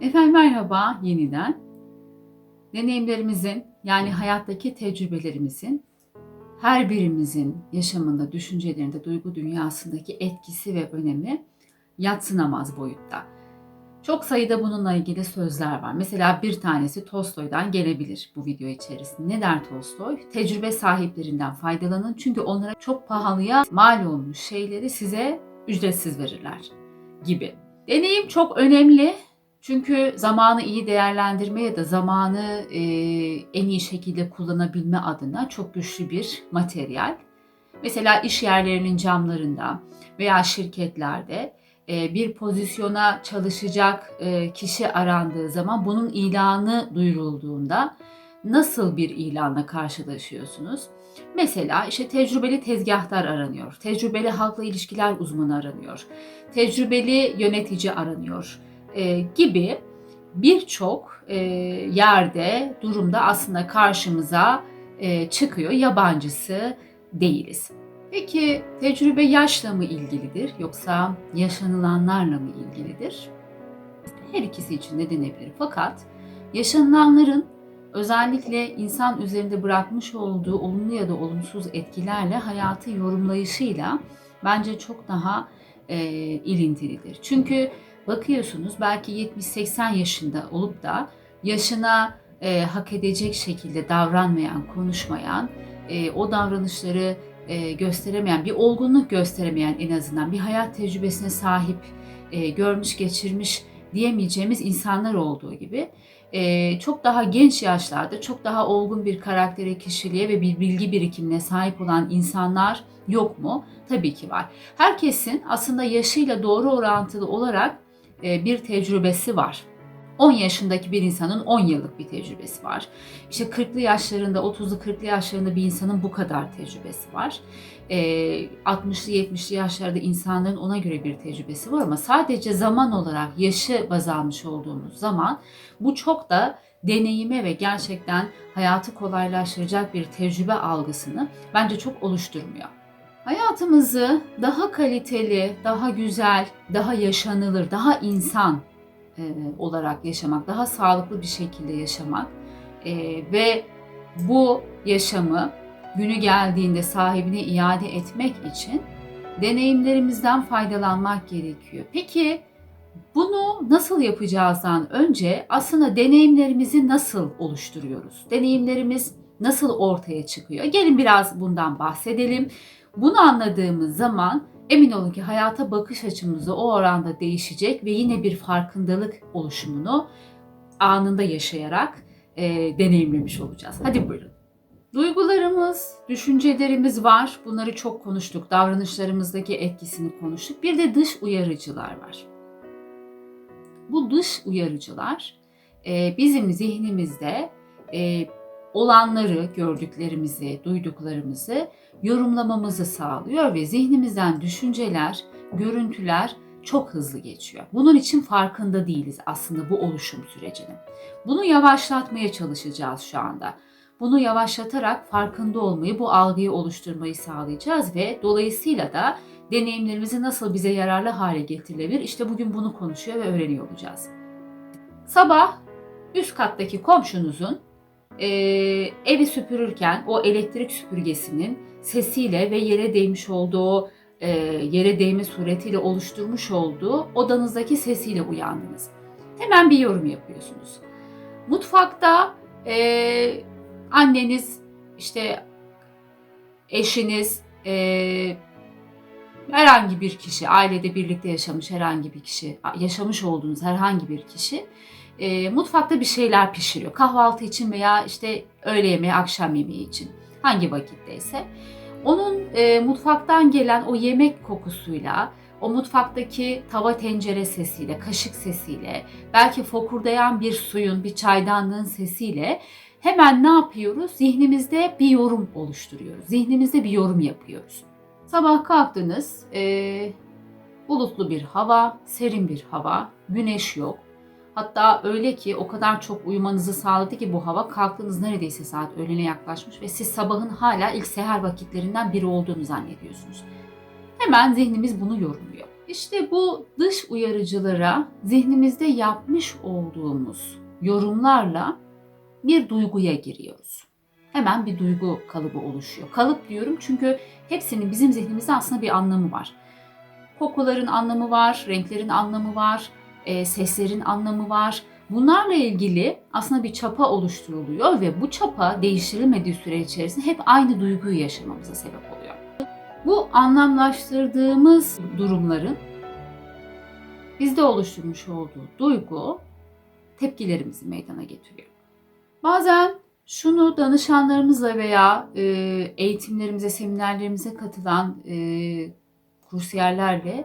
Efendim merhaba yeniden. Deneyimlerimizin yani hayattaki tecrübelerimizin her birimizin yaşamında, düşüncelerinde, duygu dünyasındaki etkisi ve önemi yatsınamaz boyutta. Çok sayıda bununla ilgili sözler var. Mesela bir tanesi Tolstoy'dan gelebilir bu video içerisinde. Ne der Tolstoy? Tecrübe sahiplerinden faydalanın çünkü onlara çok pahalıya mal olmuş şeyleri size ücretsiz verirler gibi. Deneyim çok önemli çünkü zamanı iyi değerlendirme ya da zamanı e, en iyi şekilde kullanabilme adına çok güçlü bir materyal. Mesela iş yerlerinin camlarında veya şirketlerde e, bir pozisyona çalışacak e, kişi arandığı zaman bunun ilanı duyurulduğunda nasıl bir ilanla karşılaşıyorsunuz? Mesela işte tecrübeli tezgahtar aranıyor, tecrübeli halkla ilişkiler uzmanı aranıyor, tecrübeli yönetici aranıyor e, gibi birçok e, yerde durumda aslında karşımıza e, çıkıyor. Yabancısı değiliz. Peki tecrübe yaşla mı ilgilidir yoksa yaşanılanlarla mı ilgilidir? Her ikisi için de denebilir. Fakat yaşanılanların özellikle insan üzerinde bırakmış olduğu olumlu ya da olumsuz etkilerle hayatı yorumlayışıyla bence çok daha e, ilintilidir. Çünkü bakıyorsunuz belki 70-80 yaşında olup da yaşına e, hak edecek şekilde davranmayan, konuşmayan, e, o davranışları e, gösteremeyen, bir olgunluk gösteremeyen en azından bir hayat tecrübesine sahip, e, görmüş geçirmiş diyemeyeceğimiz insanlar olduğu gibi e, çok daha genç yaşlarda çok daha olgun bir karaktere, kişiliğe ve bir bilgi birikimine sahip olan insanlar yok mu? Tabii ki var. Herkesin aslında yaşıyla doğru orantılı olarak bir tecrübesi var. 10 yaşındaki bir insanın 10 yıllık bir tecrübesi var. İşte 40'lı yaşlarında, 30'lu 40'lı yaşlarında bir insanın bu kadar tecrübesi var. E, 60'lı 70'li yaşlarda insanların ona göre bir tecrübesi var ama sadece zaman olarak yaşı baz almış olduğumuz zaman bu çok da deneyime ve gerçekten hayatı kolaylaştıracak bir tecrübe algısını bence çok oluşturmuyor. Hayatımızı daha kaliteli, daha güzel, daha yaşanılır, daha insan e, olarak yaşamak, daha sağlıklı bir şekilde yaşamak e, ve bu yaşamı günü geldiğinde sahibine iade etmek için deneyimlerimizden faydalanmak gerekiyor. Peki bunu nasıl yapacağızdan önce aslında deneyimlerimizi nasıl oluşturuyoruz? Deneyimlerimiz nasıl ortaya çıkıyor? Gelin biraz bundan bahsedelim. Bunu anladığımız zaman emin olun ki hayata bakış açımızı o oranda değişecek ve yine bir farkındalık oluşumunu anında yaşayarak e, deneyimlemiş olacağız. Hadi buyurun. Duygularımız, düşüncelerimiz var. Bunları çok konuştuk. Davranışlarımızdaki etkisini konuştuk. Bir de dış uyarıcılar var. Bu dış uyarıcılar e, bizim zihnimizde e, olanları, gördüklerimizi, duyduklarımızı yorumlamamızı sağlıyor ve zihnimizden düşünceler, görüntüler çok hızlı geçiyor. Bunun için farkında değiliz aslında bu oluşum sürecinin. Bunu yavaşlatmaya çalışacağız şu anda. Bunu yavaşlatarak farkında olmayı, bu algıyı oluşturmayı sağlayacağız ve dolayısıyla da deneyimlerimizi nasıl bize yararlı hale getirilebilir? İşte bugün bunu konuşuyor ve öğreniyor olacağız. Sabah üst kattaki komşunuzun e, evi süpürürken o elektrik süpürgesinin sesiyle ve yere değmiş olduğu e, yere değme suretiyle oluşturmuş olduğu odanızdaki sesiyle uyandınız. Hemen bir yorum yapıyorsunuz. Mutfakta e, anneniz, işte eşiniz, e, herhangi bir kişi, ailede birlikte yaşamış herhangi bir kişi, yaşamış olduğunuz herhangi bir kişi e, mutfakta bir şeyler pişiriyor. Kahvaltı için veya işte öğle yemeği, akşam yemeği için hangi vakitteyse. Onun e, mutfaktan gelen o yemek kokusuyla, o mutfaktaki tava tencere sesiyle, kaşık sesiyle, belki fokurdayan bir suyun, bir çaydanlığın sesiyle hemen ne yapıyoruz? Zihnimizde bir yorum oluşturuyoruz. Zihnimizde bir yorum yapıyoruz. Sabah kalktınız, e, bulutlu bir hava, serin bir hava, güneş yok. Hatta öyle ki o kadar çok uyumanızı sağladı ki bu hava kalktığınız neredeyse saat öğlene yaklaşmış ve siz sabahın hala ilk seher vakitlerinden biri olduğunu zannediyorsunuz. Hemen zihnimiz bunu yorumluyor. İşte bu dış uyarıcılara zihnimizde yapmış olduğumuz yorumlarla bir duyguya giriyoruz. Hemen bir duygu kalıbı oluşuyor. Kalıp diyorum çünkü hepsinin bizim zihnimizde aslında bir anlamı var. Kokuların anlamı var, renklerin anlamı var, e, seslerin anlamı var. Bunlarla ilgili aslında bir çapa oluşturuluyor ve bu çapa değiştirilmediği süre içerisinde hep aynı duyguyu yaşamamıza sebep oluyor. Bu anlamlaştırdığımız durumların bizde oluşturmuş olduğu duygu tepkilerimizi meydana getiriyor. Bazen şunu danışanlarımızla veya e, eğitimlerimize, seminerlerimize katılan e, kursiyerlerle,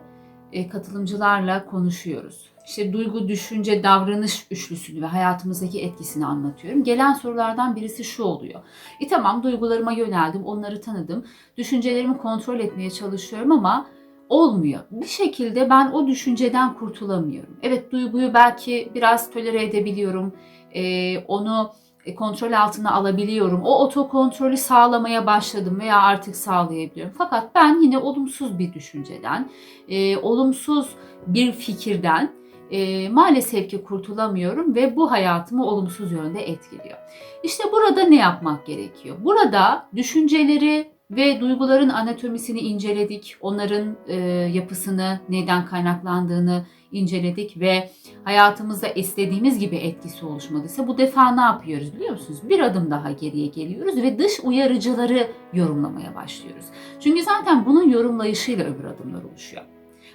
e, katılımcılarla konuşuyoruz. İşte duygu, düşünce, davranış üçlüsünü ve hayatımızdaki etkisini anlatıyorum. Gelen sorulardan birisi şu oluyor. E tamam duygularıma yöneldim, onları tanıdım. Düşüncelerimi kontrol etmeye çalışıyorum ama olmuyor. Bir şekilde ben o düşünceden kurtulamıyorum. Evet duyguyu belki biraz tolere edebiliyorum. E, onu e, kontrol altına alabiliyorum. O otokontrolü sağlamaya başladım veya artık sağlayabiliyorum. Fakat ben yine olumsuz bir düşünceden, e, olumsuz bir fikirden e, maalesef ki kurtulamıyorum ve bu hayatımı olumsuz yönde etkiliyor. İşte burada ne yapmak gerekiyor? Burada düşünceleri ve duyguların anatomisini inceledik. Onların e, yapısını, neden kaynaklandığını inceledik ve hayatımızda istediğimiz gibi etkisi oluşmadıysa bu defa ne yapıyoruz biliyor musunuz? Bir adım daha geriye geliyoruz ve dış uyarıcıları yorumlamaya başlıyoruz. Çünkü zaten bunun yorumlayışıyla öbür adımlar oluşuyor.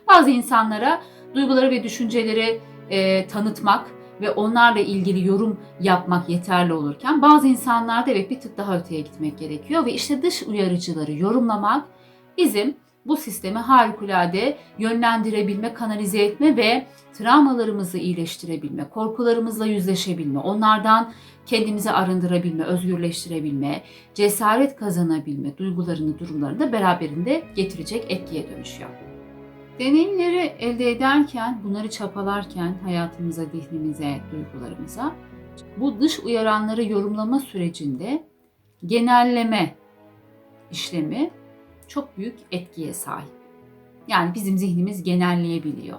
Bazı insanlara duyguları ve düşünceleri e, tanıtmak ve onlarla ilgili yorum yapmak yeterli olurken bazı insanlarda evet bir tık daha öteye gitmek gerekiyor ve işte dış uyarıcıları yorumlamak bizim bu sistemi harikulade yönlendirebilme, kanalize etme ve travmalarımızı iyileştirebilme, korkularımızla yüzleşebilme, onlardan kendimizi arındırabilme, özgürleştirebilme, cesaret kazanabilme duygularını, durumlarını da beraberinde getirecek etkiye dönüşüyor. Deneyimleri elde ederken, bunları çapalarken hayatımıza, zihnimize, duygularımıza bu dış uyaranları yorumlama sürecinde genelleme işlemi çok büyük etkiye sahip. Yani bizim zihnimiz genelleyebiliyor.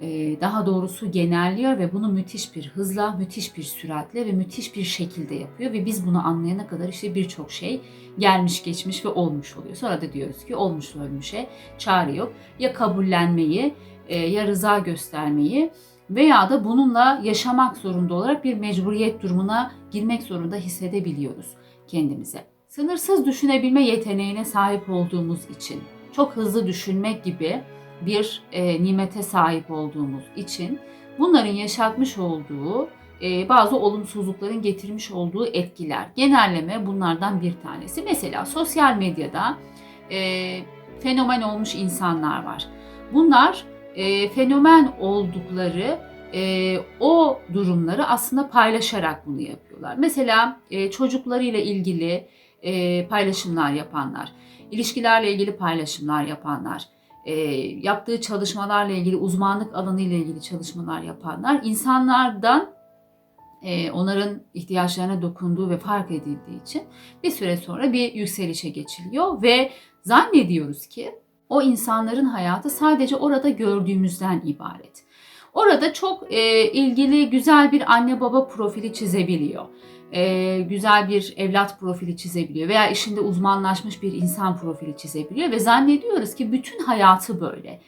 Ee, daha doğrusu genelliyor ve bunu müthiş bir hızla, müthiş bir süratle ve müthiş bir şekilde yapıyor ve biz bunu anlayana kadar işte birçok şey gelmiş geçmiş ve olmuş oluyor. Sonra da diyoruz ki olmuş ölmüşe çare yok. Ya kabullenmeyi e, ya rıza göstermeyi veya da bununla yaşamak zorunda olarak bir mecburiyet durumuna girmek zorunda hissedebiliyoruz kendimize. Sınırsız düşünebilme yeteneğine sahip olduğumuz için, çok hızlı düşünmek gibi bir e, nimete sahip olduğumuz için bunların yaşatmış olduğu e, bazı olumsuzlukların getirmiş olduğu etkiler. Genelleme bunlardan bir tanesi. Mesela sosyal medyada e, fenomen olmuş insanlar var. Bunlar e, fenomen oldukları e, o durumları aslında paylaşarak bunu yapıyorlar. Mesela e, çocuklarıyla ilgili e, paylaşımlar yapanlar, ilişkilerle ilgili paylaşımlar yapanlar, e, yaptığı çalışmalarla ilgili, uzmanlık alanı ile ilgili çalışmalar yapanlar insanlardan e, onların ihtiyaçlarına dokunduğu ve fark edildiği için bir süre sonra bir yükselişe geçiliyor ve zannediyoruz ki o insanların hayatı sadece orada gördüğümüzden ibaret. Orada çok e, ilgili güzel bir anne baba profili çizebiliyor e, güzel bir evlat profili çizebiliyor veya işinde uzmanlaşmış bir insan profili çizebiliyor ve zannediyoruz ki bütün hayatı böyle.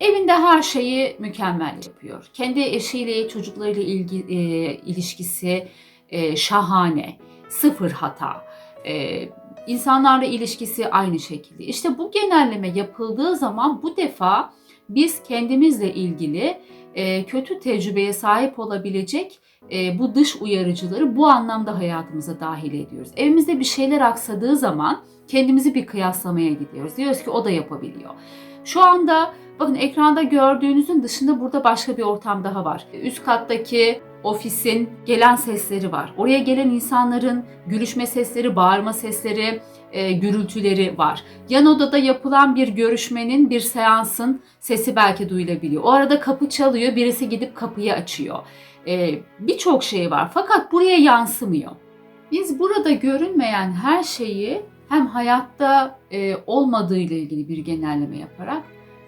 Evinde her şeyi mükemmel yapıyor. Kendi eşiyle, çocuklarıyla ilgi, e, ilişkisi e, şahane, sıfır hata. E, insanlarla ilişkisi aynı şekilde. İşte bu genelleme yapıldığı zaman bu defa biz kendimizle ilgili e, kötü tecrübeye sahip olabilecek e, bu dış uyarıcıları bu anlamda hayatımıza dahil ediyoruz. Evimizde bir şeyler aksadığı zaman kendimizi bir kıyaslamaya gidiyoruz. Diyoruz ki o da yapabiliyor. Şu anda bakın ekranda gördüğünüzün dışında burada başka bir ortam daha var. Üst kattaki ofisin gelen sesleri var. Oraya gelen insanların gülüşme sesleri, bağırma sesleri, e, gürültüleri var. Yan odada yapılan bir görüşmenin, bir seansın sesi belki duyulabiliyor. O arada kapı çalıyor, birisi gidip kapıyı açıyor. E, Birçok şey var fakat buraya yansımıyor. Biz burada görünmeyen her şeyi hem hayatta e, olmadığı ilgili bir genelleme yaparak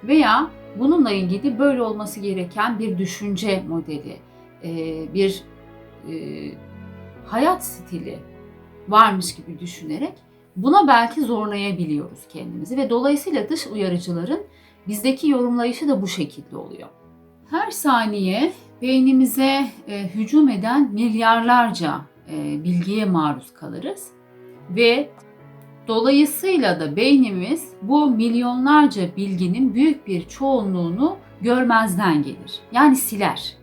veya bununla ilgili böyle olması gereken bir düşünce modeli, e, bir e, hayat stili varmış gibi düşünerek buna belki zorlayabiliyoruz kendimizi ve dolayısıyla dış uyarıcıların bizdeki yorumlayışı da bu şekilde oluyor. Her saniye beynimize e, hücum eden milyarlarca e, bilgiye maruz kalırız ve dolayısıyla da beynimiz bu milyonlarca bilginin büyük bir çoğunluğunu görmezden gelir. Yani siler.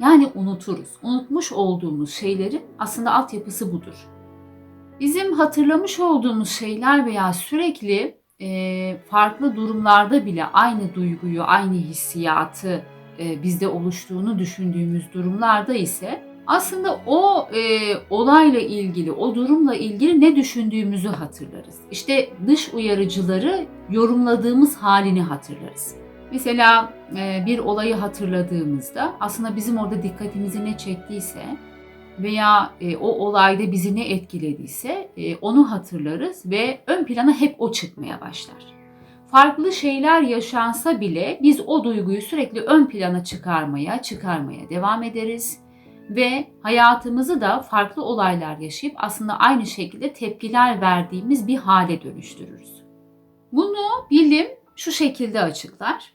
Yani unuturuz. Unutmuş olduğumuz şeylerin aslında altyapısı budur. Bizim hatırlamış olduğumuz şeyler veya sürekli e, farklı durumlarda bile aynı duyguyu, aynı hissiyatı e, bizde oluştuğunu düşündüğümüz durumlarda ise aslında o e, olayla ilgili, o durumla ilgili ne düşündüğümüzü hatırlarız. İşte dış uyarıcıları yorumladığımız halini hatırlarız. Mesela e, bir olayı hatırladığımızda aslında bizim orada dikkatimizi ne çektiyse veya e, o olayda bizi ne etkilediyse e, onu hatırlarız ve ön plana hep o çıkmaya başlar. Farklı şeyler yaşansa bile biz o duyguyu sürekli ön plana çıkarmaya, çıkarmaya devam ederiz ve hayatımızı da farklı olaylar yaşayıp aslında aynı şekilde tepkiler verdiğimiz bir hale dönüştürürüz. Bunu bilim şu şekilde açıklar.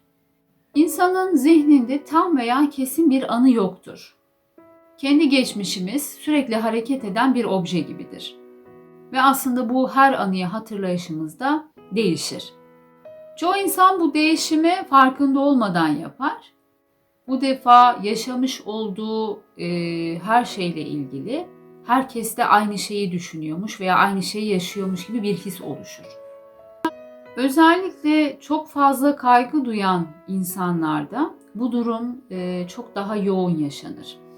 İnsanın zihninde tam veya kesin bir anı yoktur. Kendi geçmişimiz sürekli hareket eden bir obje gibidir. Ve aslında bu her anıyı hatırlayışımızda değişir. Çoğu insan bu değişimi farkında olmadan yapar. Bu defa yaşamış olduğu e, her şeyle ilgili herkes de aynı şeyi düşünüyormuş veya aynı şeyi yaşıyormuş gibi bir his oluşur. Özellikle çok fazla kaygı duyan insanlarda bu durum e, çok daha yoğun yaşanır.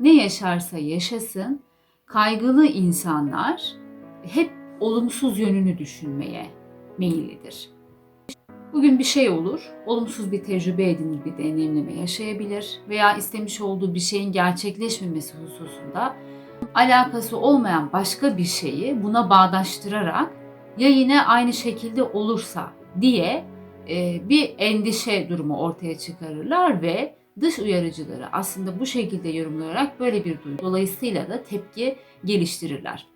Ne yaşarsa yaşasın kaygılı insanlar hep olumsuz yönünü düşünmeye meyillidir. Bugün bir şey olur, olumsuz bir tecrübe edinir, bir deneyimleme yaşayabilir veya istemiş olduğu bir şeyin gerçekleşmemesi hususunda alakası olmayan başka bir şeyi buna bağdaştırarak ya yine aynı şekilde olursa diye e, bir endişe durumu ortaya çıkarırlar ve dış uyarıcıları aslında bu şekilde yorumlayarak böyle bir duygu dolayısıyla da tepki geliştirirler.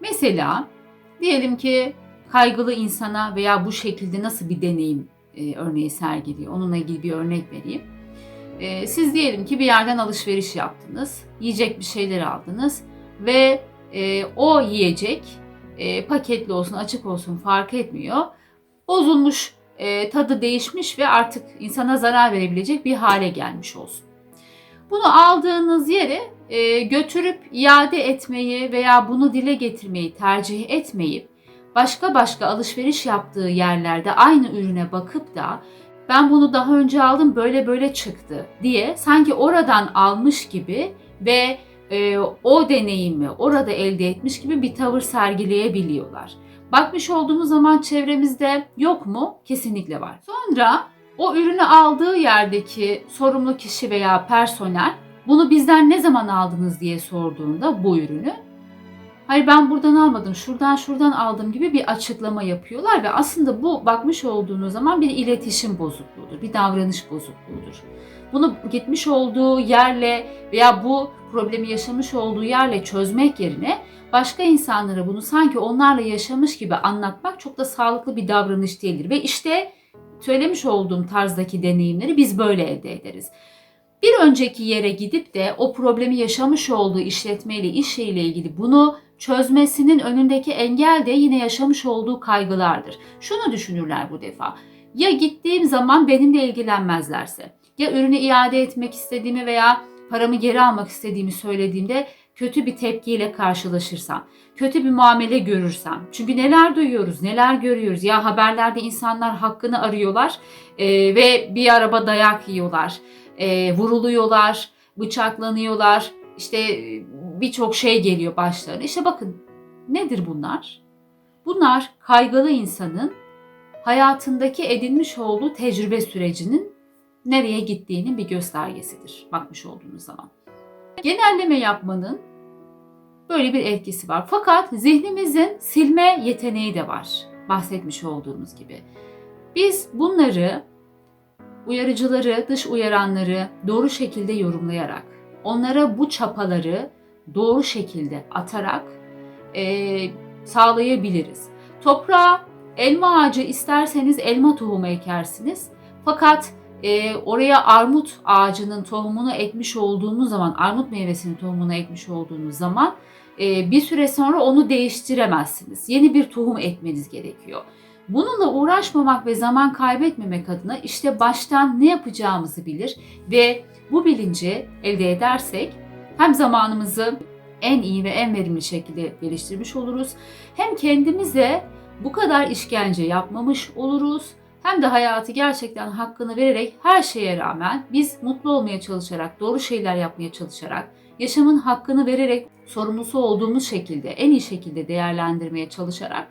Mesela diyelim ki kaygılı insana veya bu şekilde nasıl bir deneyim e, örneği sergiliyor. Onunla ilgili bir örnek vereyim. E, siz diyelim ki bir yerden alışveriş yaptınız, yiyecek bir şeyler aldınız ve e, o yiyecek e, paketli olsun açık olsun fark etmiyor. Bozulmuş, e, tadı değişmiş ve artık insana zarar verebilecek bir hale gelmiş olsun. Bunu aldığınız yere e, götürüp iade etmeyi veya bunu dile getirmeyi tercih etmeyip başka başka alışveriş yaptığı yerlerde aynı ürüne bakıp da ben bunu daha önce aldım böyle böyle çıktı diye sanki oradan almış gibi ve e, o deneyimi orada elde etmiş gibi bir tavır sergileyebiliyorlar. Bakmış olduğumuz zaman çevremizde yok mu? Kesinlikle var. Sonra o ürünü aldığı yerdeki sorumlu kişi veya personel bunu bizden ne zaman aldınız diye sorduğunda bu ürünü hayır ben buradan almadım şuradan şuradan aldım gibi bir açıklama yapıyorlar ve aslında bu bakmış olduğunuz zaman bir iletişim bozukluğudur, bir davranış bozukluğudur. Bunu gitmiş olduğu yerle veya bu problemi yaşamış olduğu yerle çözmek yerine başka insanlara bunu sanki onlarla yaşamış gibi anlatmak çok da sağlıklı bir davranış değildir. Ve işte söylemiş olduğum tarzdaki deneyimleri biz böyle elde ederiz. Bir önceki yere gidip de o problemi yaşamış olduğu işletmeyle, iş ile ilgili bunu çözmesinin önündeki engel de yine yaşamış olduğu kaygılardır. Şunu düşünürler bu defa. Ya gittiğim zaman benimle ilgilenmezlerse, ya ürünü iade etmek istediğimi veya paramı geri almak istediğimi söylediğimde kötü bir tepkiyle karşılaşırsam, kötü bir muamele görürsem. Çünkü neler duyuyoruz, neler görüyoruz. Ya haberlerde insanlar hakkını arıyorlar e, ve bir araba dayak yiyorlar, e, vuruluyorlar, bıçaklanıyorlar. İşte birçok şey geliyor başlarına. İşte bakın nedir bunlar? Bunlar kaygılı insanın hayatındaki edinmiş olduğu tecrübe sürecinin nereye gittiğinin bir göstergesidir bakmış olduğunuz zaman. Genelleme yapmanın böyle bir etkisi var. Fakat zihnimizin silme yeteneği de var. Bahsetmiş olduğumuz gibi. Biz bunları uyarıcıları, dış uyaranları doğru şekilde yorumlayarak, onlara bu çapaları doğru şekilde atarak e, sağlayabiliriz. Toprağa elma ağacı isterseniz elma tohumu ekersiniz. Fakat e, oraya armut ağacının tohumunu ekmiş olduğumuz zaman, armut meyvesinin tohumunu ekmiş olduğunuz zaman e, bir süre sonra onu değiştiremezsiniz. Yeni bir tohum ekmeniz gerekiyor. Bununla uğraşmamak ve zaman kaybetmemek adına işte baştan ne yapacağımızı bilir ve bu bilinci elde edersek hem zamanımızı en iyi ve en verimli şekilde geliştirmiş oluruz. Hem kendimize bu kadar işkence yapmamış oluruz. Hem de hayatı gerçekten hakkını vererek her şeye rağmen biz mutlu olmaya çalışarak, doğru şeyler yapmaya çalışarak, yaşamın hakkını vererek sorumlusu olduğumuz şekilde, en iyi şekilde değerlendirmeye çalışarak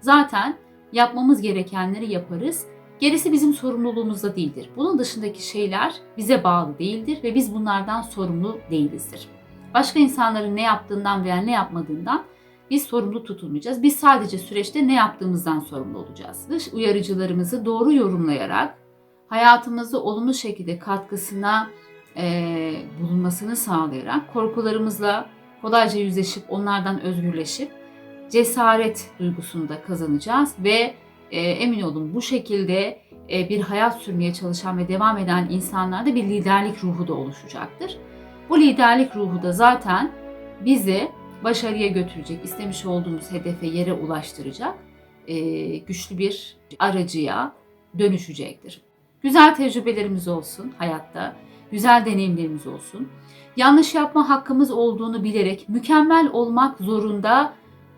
zaten yapmamız gerekenleri yaparız. Gerisi bizim sorumluluğumuzda değildir. Bunun dışındaki şeyler bize bağlı değildir ve biz bunlardan sorumlu değilizdir. Başka insanların ne yaptığından veya ne yapmadığından biz sorumlu tutulmayacağız. Biz sadece süreçte ne yaptığımızdan sorumlu olacağız. Dış uyarıcılarımızı doğru yorumlayarak hayatımızda olumlu şekilde katkısına e, bulunmasını sağlayarak korkularımızla kolayca yüzleşip onlardan özgürleşip cesaret duygusunu da kazanacağız ve e, emin olun bu şekilde e, bir hayat sürmeye çalışan ve devam eden insanlarda bir liderlik ruhu da oluşacaktır. Bu liderlik ruhu da zaten bizi başarıya götürecek, istemiş olduğumuz hedefe, yere ulaştıracak e, güçlü bir aracıya dönüşecektir. Güzel tecrübelerimiz olsun hayatta, güzel deneyimlerimiz olsun. Yanlış yapma hakkımız olduğunu bilerek, mükemmel olmak zorunda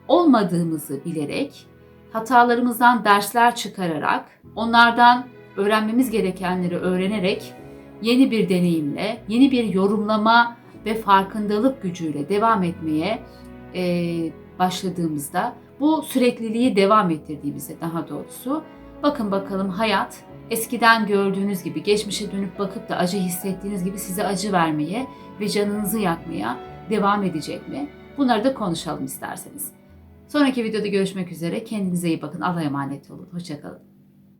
olmadığımızı bilerek, hatalarımızdan dersler çıkararak, onlardan öğrenmemiz gerekenleri öğrenerek yeni bir deneyimle, yeni bir yorumlama ve farkındalık gücüyle devam etmeye e, başladığımızda, bu sürekliliği devam ettirdiğimizde daha doğrusu, bakın bakalım hayat eskiden gördüğünüz gibi, geçmişe dönüp bakıp da acı hissettiğiniz gibi size acı vermeye ve canınızı yakmaya devam edecek mi? Bunları da konuşalım isterseniz. Sonraki videoda görüşmek üzere. Kendinize iyi bakın. Allah'a emanet olun. Hoşçakalın.